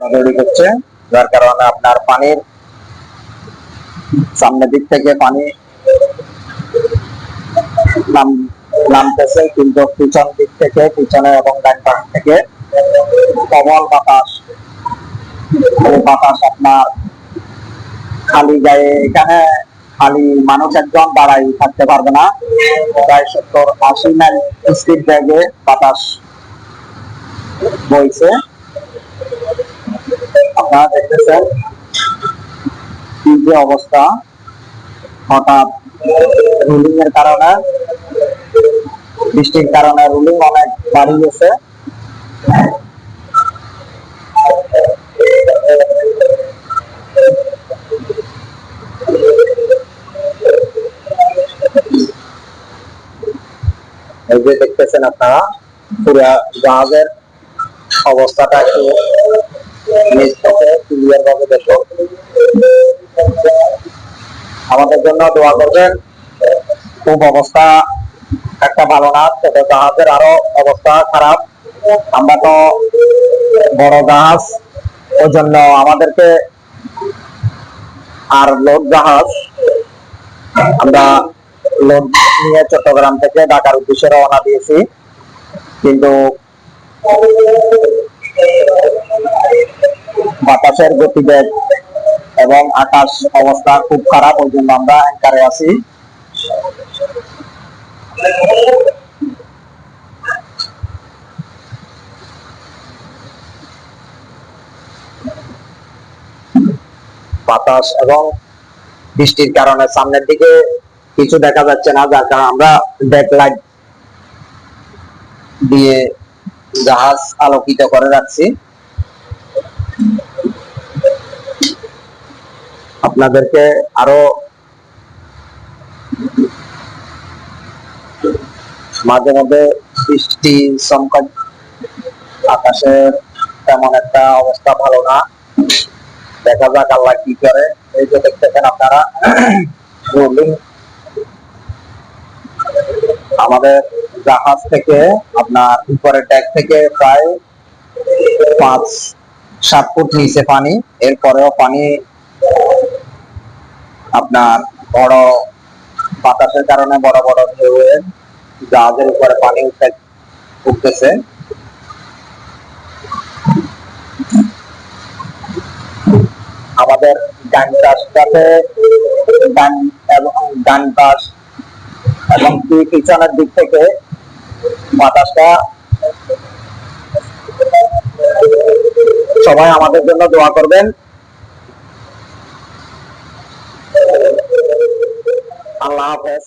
তৈরি করছে যার কারণে আপনার পানির সামনের দিক থেকে পানি নাম, নামতেছে, কিন্তু পিছন দিক থেকে, পিছনে এবং ডান পাশ থেকে প্রবল বাতাস। বাতাস আপনার খালি গায়ে, এখানে খালি মানুষ একজন দাঁড়াই থাকতে পারবে না। প্রায় সত্তর আশি মাইল স্পিড ব্যাগে বাতাস বইছে। দেখতেছেন। যে অবস্থা। হঠাৎ রুলিং এর কারণে, বৃষ্টির কারণে রুলিং অনেক বাড়ি গেছে। এই যে দেখতেছেন আপনারা, পুরা জাহাজের অবস্থাটা একটু আমাদের জন্য দোয়া করবেন। খুব অবস্থা একটা ভালো না ছোট জাহাজের আরও অবস্থা খারাপ। আমরা তো বড় জাহাজ ওই জন্য আমাদেরকে আর লোক জাহাজ, আমরা লোড নিয়ে চট্টগ্রাম থেকে ঢাকার উদ্দেশ্যে রওনা দিয়েছি। কিন্তু বাতাসের গতিবেগ এবং আকাশ অবস্থা খুব খারাপ, ওই জন্য আমরা অ্যাঙ্কারে আছি। বাতাস এবং বৃষ্টির কারণে সামনের দিকে কিছু দেখা যাচ্ছে না, যার কারণে আমরা ব্যাক লাইট দিয়ে জাহাজ আলোকিত করে রাখছি। আপনাদেরকে আরও মাঝে মধ্যে বৃষ্টি সংকট আকাশে তেমন একটা অবস্থা ভালো না। দেখা যাক আল্লাহ কি করে। এই যে দেখতেছেন আপনারা আমাদের জাহাজ থেকে, আপনার উপরের ডেক থেকে প্রায় পাঁচ সাত ফুট নিচে পানি, এরপরেও পানি আপনার বড় বাতাসের কারণে বড় বড় ঢেউ জাহাজের উপরে পানি উঠে উঠতেছে। আমাদের ডান পাশটাতে ডান এবং ডান পাশ এবং পিছনের দিক থেকে বাতাসটা সবাই আমাদের জন্য দোয়া করবেন। আল্লাহ হাফেজ